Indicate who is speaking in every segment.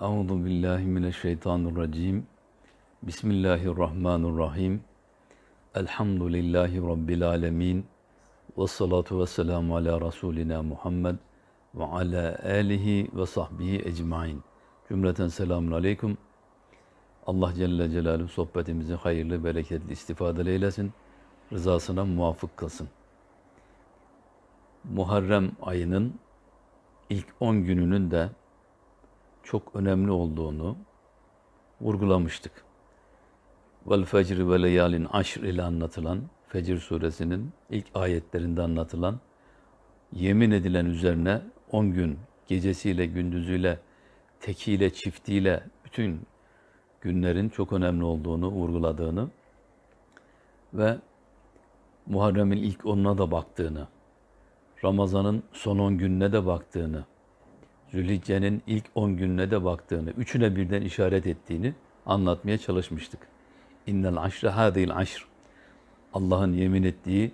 Speaker 1: Euzu billahi mineşşeytanirracim. Bismillahirrahmanirrahim. Elhamdülillahi rabbil alamin. Ve salatu ve selamu ala rasulina Muhammed ve ala alihi ve sahbihi ecmain. Cümleten selamun aleyküm. Allah Celle Celaluhu sohbetimizi hayırlı, bereketli istifade eylesin. Rızasına muvafık kılsın. Muharrem ayının ilk 10 gününün de çok önemli olduğunu vurgulamıştık. Vel fecri ve leyalin aşr ile anlatılan Fecr suresinin ilk ayetlerinde anlatılan yemin edilen üzerine 10 gün gecesiyle gündüzüyle tekiyle çiftiyle bütün günlerin çok önemli olduğunu vurguladığını ve Muharrem'in ilk onuna da baktığını, Ramazan'ın son 10 gününe de baktığını, Zülhicce'nin ilk 10 gününe de baktığını, üçüne birden işaret ettiğini anlatmaya çalışmıştık. İnnel aşre hadil aşr. Allah'ın yemin ettiği,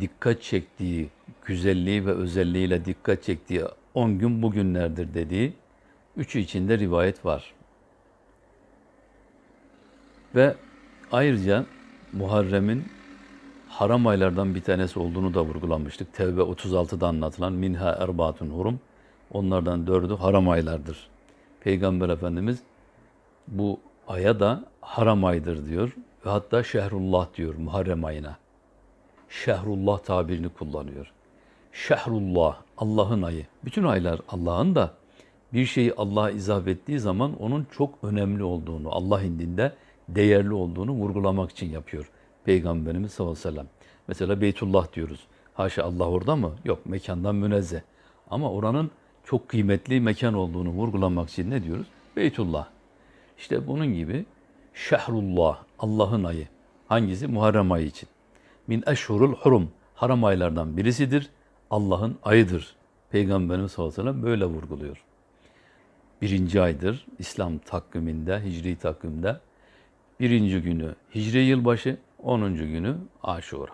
Speaker 1: dikkat çektiği, güzelliği ve özelliğiyle dikkat çektiği 10 gün bugünlerdir dediği üçü içinde rivayet var. Ve ayrıca Muharrem'in haram aylardan bir tanesi olduğunu da vurgulamıştık. Tevbe 36'da anlatılan minha erbatun hurum. Onlardan dördü haram aylardır. Peygamber Efendimiz bu aya da haram aydır diyor. Ve hatta şehrullah diyor Muharrem ayına. Şehrullah tabirini kullanıyor. Şehrullah, Allah'ın ayı. Bütün aylar Allah'ın da bir şeyi Allah'a izah ettiği zaman onun çok önemli olduğunu, Allah indinde değerli olduğunu vurgulamak için yapıyor Peygamberimiz sallallahu aleyhi ve sellem. Mesela Beytullah diyoruz. Haşa Allah orada mı? Yok, mekandan münezzeh. Ama oranın çok kıymetli mekan olduğunu vurgulamak için ne diyoruz? Beytullah. İşte bunun gibi Şehrullah, Allah'ın ayı. Hangisi? Muharrem ayı için. Min eşhurul hurum. Haram aylardan birisidir. Allah'ın ayıdır. Peygamberimiz sallallahu aleyhi ve sellem böyle vurguluyor. Birinci aydır İslam takviminde, hicri takvimde. Birinci günü hicri yılbaşı, onuncu günü aşura.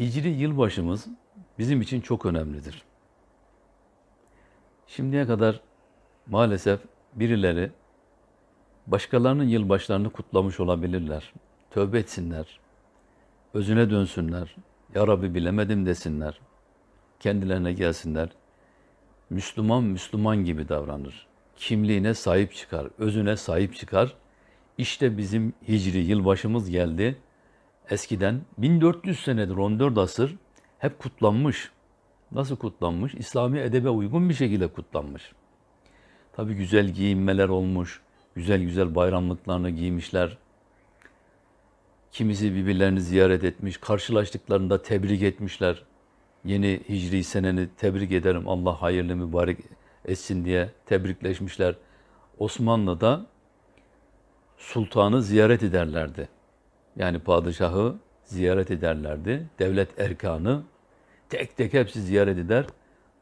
Speaker 1: Hicri yılbaşımız bizim için çok önemlidir. Şimdiye kadar maalesef birileri başkalarının yılbaşlarını kutlamış olabilirler. Tövbe etsinler. Özüne dönsünler. Ya Rabbi bilemedim desinler. Kendilerine gelsinler. Müslüman Müslüman gibi davranır. Kimliğine sahip çıkar, özüne sahip çıkar. İşte bizim hicri yılbaşımız geldi. Eskiden 1400 senedir 14 asır hep kutlanmış. Nasıl kutlanmış? İslami edebe uygun bir şekilde kutlanmış. Tabi güzel giyinmeler olmuş, güzel güzel bayramlıklarını giymişler. Kimisi birbirlerini ziyaret etmiş, karşılaştıklarında tebrik etmişler. Yeni hicri seneni tebrik ederim, Allah hayırlı mübarek etsin diye tebrikleşmişler. Osmanlı'da sultanı ziyaret ederlerdi. Yani padişahı ziyaret ederlerdi. Devlet erkanı tek tek hepsi ziyaret eder.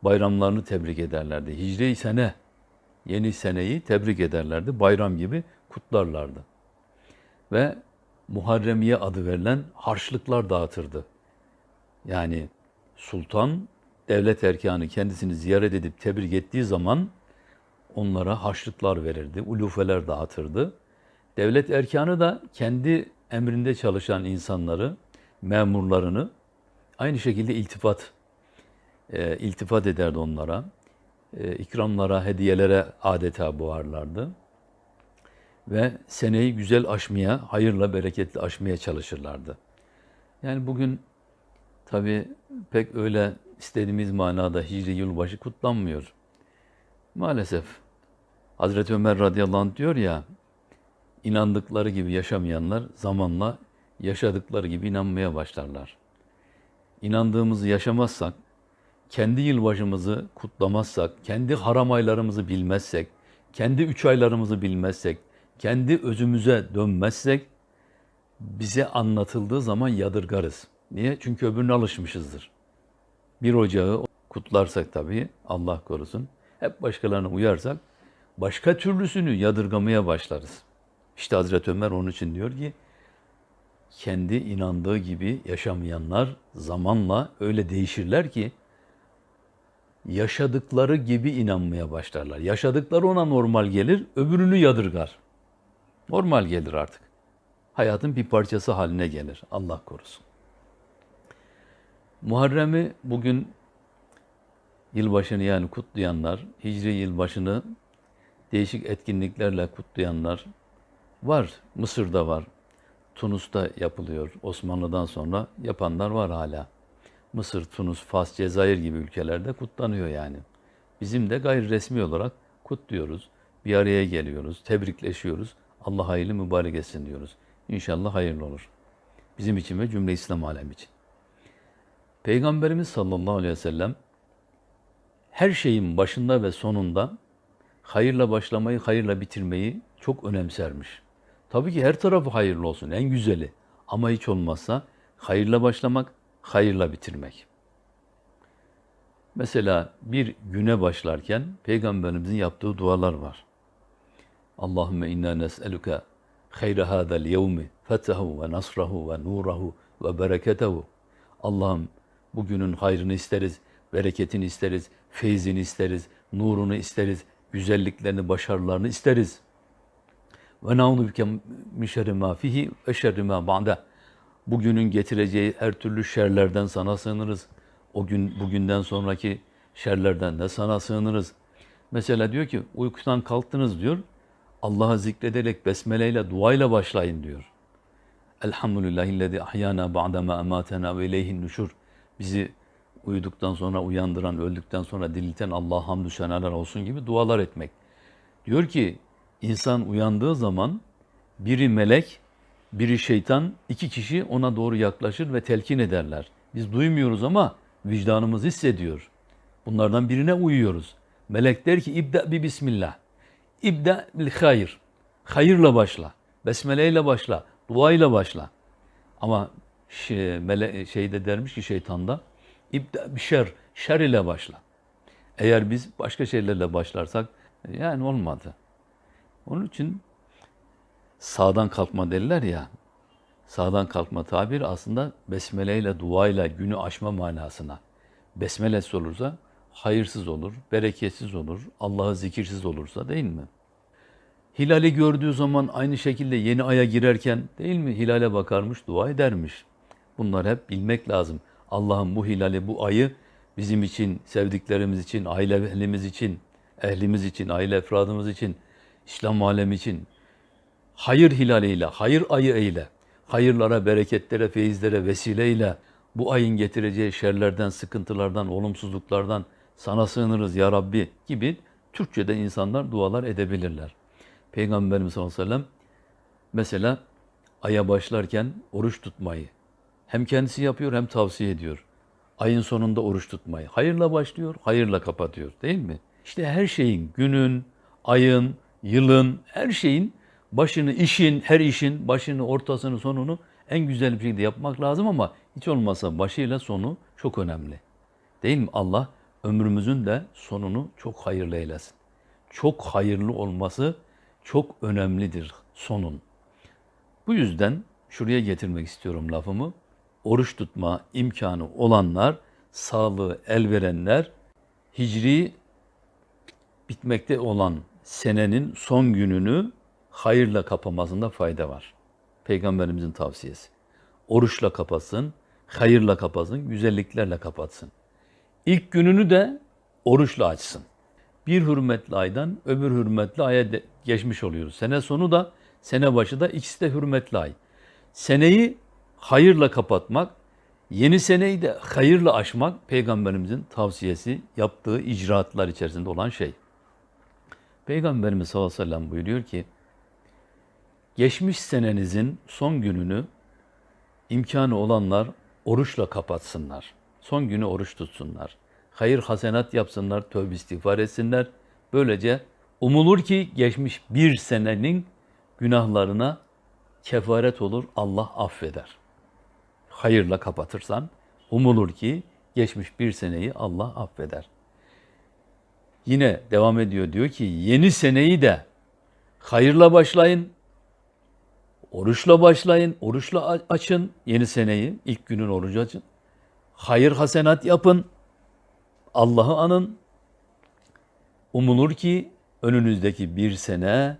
Speaker 1: Bayramlarını tebrik ederlerdi. Hicri sene, yeni seneyi tebrik ederlerdi. Bayram gibi kutlarlardı. Ve Muharremiye adı verilen harçlıklar dağıtırdı. Yani sultan devlet erkanı kendisini ziyaret edip tebrik ettiği zaman onlara harçlıklar verirdi, ulufeler dağıtırdı. Devlet erkanı da kendi emrinde çalışan insanları, memurlarını aynı şekilde iltifat e, iltifat ederdi onlara. E, ikramlara, hediyelere adeta boğarlardı. Ve seneyi güzel aşmaya, hayırla, bereketli aşmaya çalışırlardı. Yani bugün tabi pek öyle istediğimiz manada Hicri yılbaşı kutlanmıyor. Maalesef Hazreti Ömer radıyallahu anh diyor ya, inandıkları gibi yaşamayanlar zamanla yaşadıkları gibi inanmaya başlarlar. İnandığımızı yaşamazsak, kendi yılbaşımızı kutlamazsak, kendi haram aylarımızı bilmezsek, kendi üç aylarımızı bilmezsek, kendi özümüze dönmezsek, bize anlatıldığı zaman yadırgarız. Niye? Çünkü öbürüne alışmışızdır. Bir ocağı kutlarsak tabii, Allah korusun, hep başkalarına uyarsak, başka türlüsünü yadırgamaya başlarız. İşte Hazreti Ömer onun için diyor ki, kendi inandığı gibi yaşamayanlar zamanla öyle değişirler ki, yaşadıkları gibi inanmaya başlarlar. Yaşadıkları ona normal gelir, öbürünü yadırgar. Normal gelir artık. Hayatın bir parçası haline gelir. Allah korusun. Muharrem'i bugün yılbaşını yani kutlayanlar, Hicri yılbaşını değişik etkinliklerle kutlayanlar var. Mısır'da var. Tunus'ta yapılıyor. Osmanlı'dan sonra yapanlar var hala. Mısır, Tunus, Fas, Cezayir gibi ülkelerde kutlanıyor yani. Bizim de gayri resmi olarak kutluyoruz. Bir araya geliyoruz, tebrikleşiyoruz. Allah hayırlı mübarek etsin diyoruz. İnşallah hayırlı olur. Bizim için ve cümle İslam alemi için. Peygamberimiz sallallahu aleyhi ve sellem her şeyin başında ve sonunda hayırla başlamayı, hayırla bitirmeyi çok önemsermiş. Tabii ki her tarafı hayırlı olsun, en güzeli. Ama hiç olmazsa hayırla başlamak, hayırla bitirmek. Mesela bir güne başlarken Peygamberimizin yaptığı dualar var. Allahümme inna nes'eluke hayre hadal yevmi fetehu ve nasrahu ve nurahu ve bereketehu. Allah'ım bugünün hayrını isteriz, bereketini isteriz, feyzini isteriz, nurunu isteriz, güzelliklerini, başarılarını isteriz. Ve na'udhu bike min şerri ma fihi ve şerri ma ba'de. Bugünün getireceği her türlü şerlerden sana sığınırız. O gün bugünden sonraki şerlerden de sana sığınırız. Mesela diyor ki uykudan kalktınız diyor. Allah'ı zikrederek besmeleyle, duayla başlayın diyor. Elhamdülillahillezî ahyana ba'dema ematena ve ileyhin nuşur. Bizi uyuduktan sonra uyandıran, öldükten sonra dirilten Allah'a hamdü senalar olsun gibi dualar etmek. Diyor ki insan uyandığı zaman biri melek, biri şeytan, iki kişi ona doğru yaklaşır ve telkin ederler. Biz duymuyoruz ama vicdanımız hissediyor. Bunlardan birine uyuyoruz. Melek der ki ibda bi bismillah. İbda bil hayır. Hayırla başla. Besmeleyle başla. Duayla başla. Ama şey, mele, şeyde dermiş ki şeytanda İbda bir şer, şer ile başla. Eğer biz başka şeylerle başlarsak yani olmadı. Onun için sağdan kalkma derler ya. Sağdan kalkma tabir aslında besmeleyle, duayla günü aşma manasına. Besmelesiz olursa hayırsız olur, bereketsiz olur, Allah'ı zikirsiz olursa değil mi? Hilali gördüğü zaman aynı şekilde yeni aya girerken değil mi? Hilale bakarmış, dua edermiş. Bunlar hep bilmek lazım. Allah'ım bu hilali, bu ayı bizim için, sevdiklerimiz için, aile ehlimiz için, ehlimiz için, aile efradımız için, İslam alemi için hayır hilaliyle, hayır ayı eyle. Hayırlara, bereketlere, feyizlere vesileyle bu ayın getireceği şerlerden, sıkıntılardan, olumsuzluklardan sana sığınırız ya Rabbi gibi Türkçe'de insanlar dualar edebilirler. Peygamberimiz sallallahu aleyhi ve sellem mesela aya başlarken oruç tutmayı, hem kendisi yapıyor hem tavsiye ediyor. Ayın sonunda oruç tutmayı. Hayırla başlıyor, hayırla kapatıyor değil mi? İşte her şeyin, günün, ayın, yılın, her şeyin başını, işin, her işin başını, ortasını, sonunu en güzel bir şekilde yapmak lazım ama hiç olmazsa başıyla sonu çok önemli. Değil mi? Allah ömrümüzün de sonunu çok hayırlı eylesin. Çok hayırlı olması çok önemlidir sonun. Bu yüzden şuraya getirmek istiyorum lafımı oruç tutma imkanı olanlar, sağlığı el verenler, hicri bitmekte olan senenin son gününü hayırla kapamasında fayda var. Peygamberimizin tavsiyesi. Oruçla kapatsın, hayırla kapatsın, güzelliklerle kapatsın. İlk gününü de oruçla açsın. Bir hürmetli aydan öbür hürmetli aya de- geçmiş oluyoruz. Sene sonu da sene başı da ikisi de hürmetli ay. Seneyi hayırla kapatmak, yeni seneyi de hayırla aşmak peygamberimizin tavsiyesi, yaptığı icraatlar içerisinde olan şey. Peygamberimiz sallallahu aleyhi ve sellem buyuruyor ki, geçmiş senenizin son gününü imkanı olanlar oruçla kapatsınlar. Son günü oruç tutsunlar. Hayır hasenat yapsınlar, tövbe istiğfar etsinler. Böylece umulur ki geçmiş bir senenin günahlarına kefaret olur, Allah affeder. Hayırla kapatırsan umulur ki geçmiş bir seneyi Allah affeder. Yine devam ediyor diyor ki yeni seneyi de hayırla başlayın, oruçla başlayın, oruçla açın yeni seneyi, ilk günün orucu açın. Hayır hasenat yapın. Allah'ı anın. Umulur ki önünüzdeki bir sene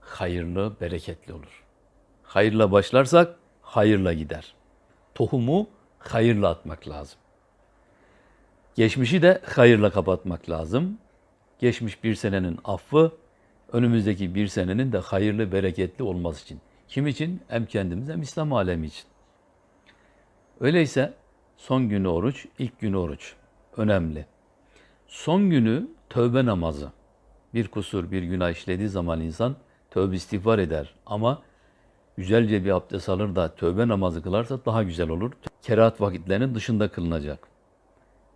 Speaker 1: hayırlı, bereketli olur. Hayırla başlarsak hayırla gider. Tohumu hayırla atmak lazım. Geçmişi de hayırla kapatmak lazım. Geçmiş bir senenin affı, önümüzdeki bir senenin de hayırlı, bereketli olması için. Kim için? Hem kendimiz hem İslam alemi için. Öyleyse son günü oruç, ilk günü oruç. Önemli. Son günü tövbe namazı. Bir kusur, bir günah işlediği zaman insan tövbe istiğfar eder. Ama güzelce bir abdest alır da tövbe namazı kılarsa daha güzel olur. Kerahat vakitlerinin dışında kılınacak.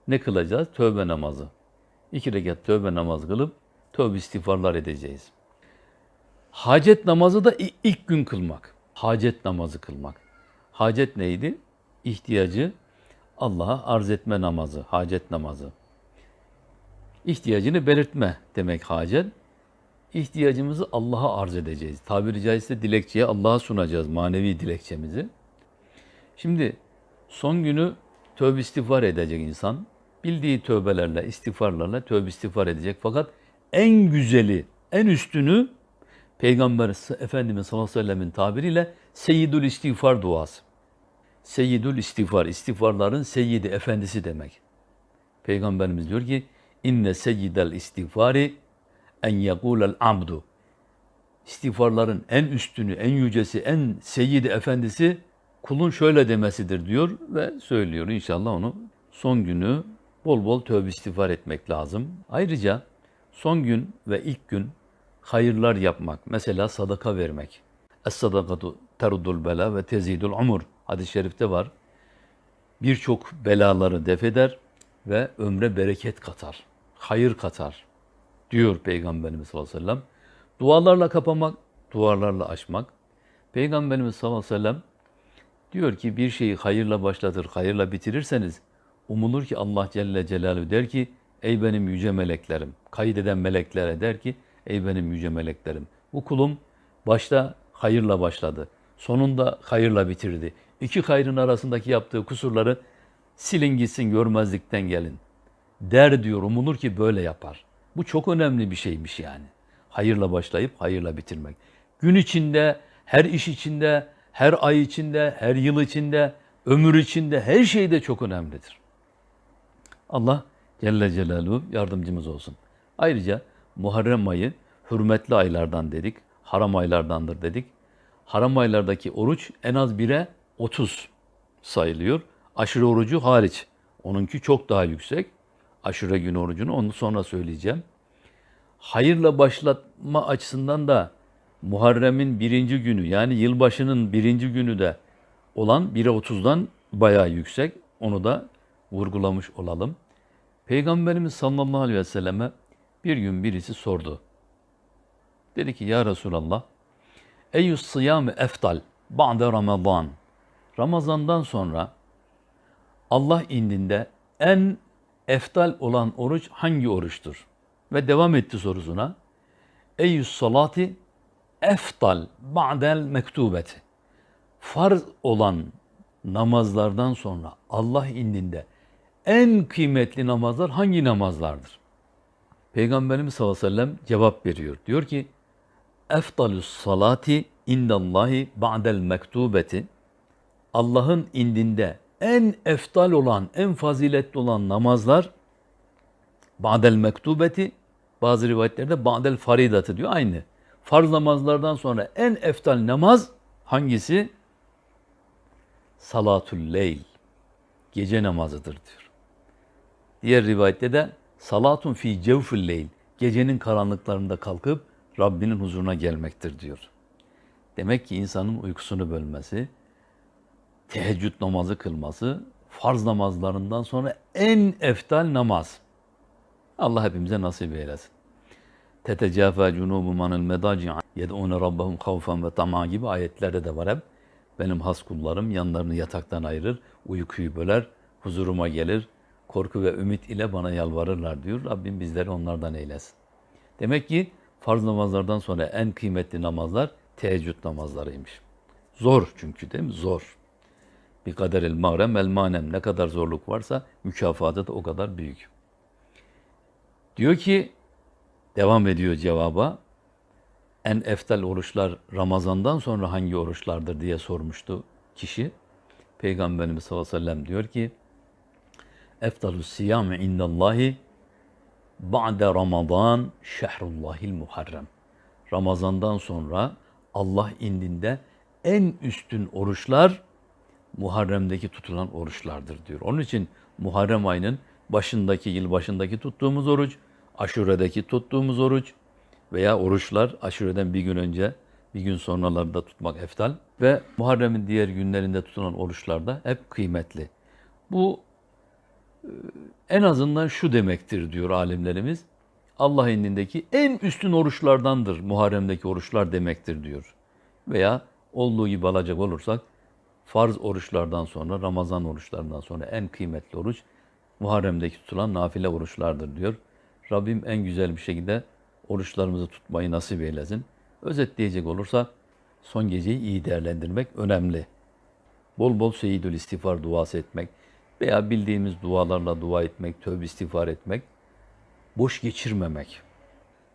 Speaker 1: Ne kılacağız? Tövbe namazı. İki rekat tövbe namazı kılıp tövbe istiğfarlar edeceğiz. Hacet namazı da ilk gün kılmak. Hacet namazı kılmak. Hacet neydi? İhtiyacı Allah'a arz etme namazı, hacet namazı. İhtiyacını belirtme demek hacet. İhtiyacımızı Allah'a arz edeceğiz. Tabiri caizse dilekçeye Allah'a sunacağız manevi dilekçemizi. Şimdi son günü tövbe istiğfar edecek insan. Bildiği tövbelerle, istiğfarlarla tövbe istiğfar edecek. Fakat en güzeli, en üstünü Peygamber Efendimiz sallallahu aleyhi ve sellemin tabiriyle Seyyidül İstiğfar duası. Seyyidül İstiğfar, istiğfarların seyyidi, efendisi demek. Peygamberimiz diyor ki, inne seyyidel istiğfari en yekulel abdu. İstiğfarların en üstünü, en yücesi, en seyyidi, efendisi kulun şöyle demesidir diyor ve söylüyor. İnşallah onu son günü bol bol tövbe istiğfar etmek lazım. Ayrıca son gün ve ilk gün hayırlar yapmak, mesela sadaka vermek. Es-sadakatu terudul bela ve tezidul umur. Hadis-i şerifte var. Birçok belaları defeder ve ömre bereket katar, hayır katar diyor Peygamberimiz sallallahu aleyhi ve sellem. Dualarla kapamak, dualarla açmak. Peygamberimiz sallallahu aleyhi ve sellem diyor ki bir şeyi hayırla başlatır, hayırla bitirirseniz umulur ki Allah Celle Celaluhu der ki ey benim yüce meleklerim, kaydeden meleklere der ki ey benim yüce meleklerim. Bu kulum başta hayırla başladı, sonunda hayırla bitirdi. İki hayrın arasındaki yaptığı kusurları silin gitsin görmezlikten gelin. Der diyor, umulur ki böyle yapar. Bu çok önemli bir şeymiş yani. Hayırla başlayıp hayırla bitirmek. Gün içinde, her iş içinde, her ay içinde, her yıl içinde, ömür içinde, her şeyde çok önemlidir. Allah Celle Celaluhu yardımcımız olsun. Ayrıca Muharrem ayı hürmetli aylardan dedik, haram aylardandır dedik. Haram aylardaki oruç en az bire 30 sayılıyor. Aşure orucu hariç. Onunki çok daha yüksek. Aşure günü orucunu onu sonra söyleyeceğim. Hayırla başlatma açısından da Muharrem'in birinci günü yani yılbaşının birinci günü de olan 1'e 30'dan bayağı yüksek. Onu da vurgulamış olalım. Peygamberimiz sallallahu aleyhi ve selleme bir gün birisi sordu. Dedi ki ya Resulallah Eyyus sıyam eftal ba'de Ramazan. Ramazandan sonra Allah indinde en eftal olan oruç hangi oruçtur? Ve devam etti sorusuna. Eyyus salati eftal ba'del mektubeti. Farz olan namazlardan sonra Allah indinde en kıymetli namazlar hangi namazlardır? Peygamberimiz sallallahu aleyhi ve sellem cevap veriyor. Diyor ki eftalus salati indallahi ba'del mektubeti Allah'ın indinde en eftal olan, en faziletli olan namazlar ba'del mektubeti bazı rivayetlerde ba'del faridatı diyor aynı. Farz namazlardan sonra en eftal namaz hangisi? Salatul leyl. Gece namazıdır diyor. Diğer rivayette de salatun fi cevfil leyl. Gecenin karanlıklarında kalkıp Rabbinin huzuruna gelmektir diyor. Demek ki insanın uykusunu bölmesi, teheccüd namazı kılması, farz namazlarından sonra en eftal namaz. Allah hepimize nasip eylesin. Tetecafa cunubu manil medaci yed'une rabbahum havfen ve tama gibi ayetlerde de var hep. Benim has kullarım yanlarını yataktan ayırır, uykuyu böler, huzuruma gelir, korku ve ümit ile bana yalvarırlar diyor. Rabbim bizleri onlardan eylesin. Demek ki farz namazlardan sonra en kıymetli namazlar teheccüd namazlarıymış. Zor çünkü değil mi? Zor. Bir kader el mağrem el manem. Ne kadar zorluk varsa mükafatı da o kadar büyük. Diyor ki, devam ediyor cevaba. En eftal oruçlar Ramazan'dan sonra hangi oruçlardır diye sormuştu kişi. Peygamberimiz sallallahu aleyhi ve sellem diyor ki, Eftalus siyame indallahi ba'de Ramazan şehrullahil muharrem. Ramazandan sonra Allah indinde en üstün oruçlar Muharrem'deki tutulan oruçlardır diyor. Onun için Muharrem ayının başındaki, yıl başındaki tuttuğumuz oruç, aşuredeki tuttuğumuz oruç veya oruçlar aşureden bir gün önce, bir gün sonralarında tutmak eftal ve Muharrem'in diğer günlerinde tutulan oruçlar da hep kıymetli. Bu en azından şu demektir diyor alimlerimiz. Allah indindeki en üstün oruçlardandır Muharrem'deki oruçlar demektir diyor. Veya olduğu gibi alacak olursak farz oruçlardan sonra, Ramazan oruçlarından sonra en kıymetli oruç Muharrem'deki tutulan nafile oruçlardır diyor. Rabbim en güzel bir şekilde oruçlarımızı tutmayı nasip eylesin. Özetleyecek olursak son geceyi iyi değerlendirmek önemli. Bol bol seyyidül istiğfar duası etmek veya bildiğimiz dualarla dua etmek, tövbe istiğfar etmek, boş geçirmemek.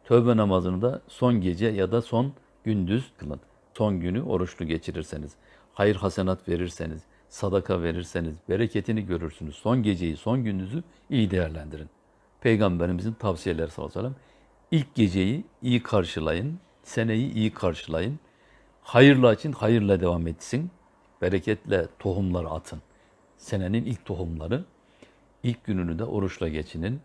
Speaker 1: Tövbe namazını da son gece ya da son gündüz kılın. Son günü oruçlu geçirirseniz, hayır hasenat verirseniz, sadaka verirseniz bereketini görürsünüz. Son geceyi, son gündüzü iyi değerlendirin. Peygamberimizin tavsiyeleri sallallahu aleyhi ve sellem. İlk geceyi iyi karşılayın, seneyi iyi karşılayın. Hayırla açın, hayırla devam etsin. Bereketle tohumları atın. Senenin ilk tohumları. İlk gününü de oruçla geçinin.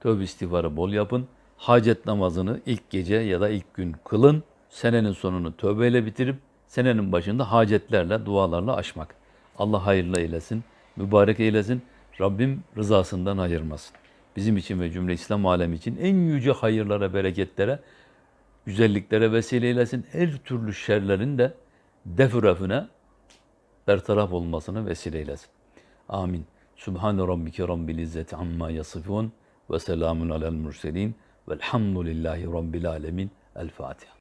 Speaker 1: Tövbe istiğfarı bol yapın. Hacet namazını ilk gece ya da ilk gün kılın. Senenin sonunu tövbeyle bitirip senenin başında hacetlerle, dualarla aşmak. Allah hayırlı eylesin, mübarek eylesin. Rabbim rızasından ayırmasın. Bizim için ve cümle İslam alemi için en yüce hayırlara, bereketlere, güzelliklere vesile eylesin. Her türlü şerlerin de defürefine bertaraf olmasını vesile eylesin. Amin. Subhan rabbike rabbil izzeti amma yasifun ve selamun alel murselin velhamdülillahi rabbil alemin. El Fatiha.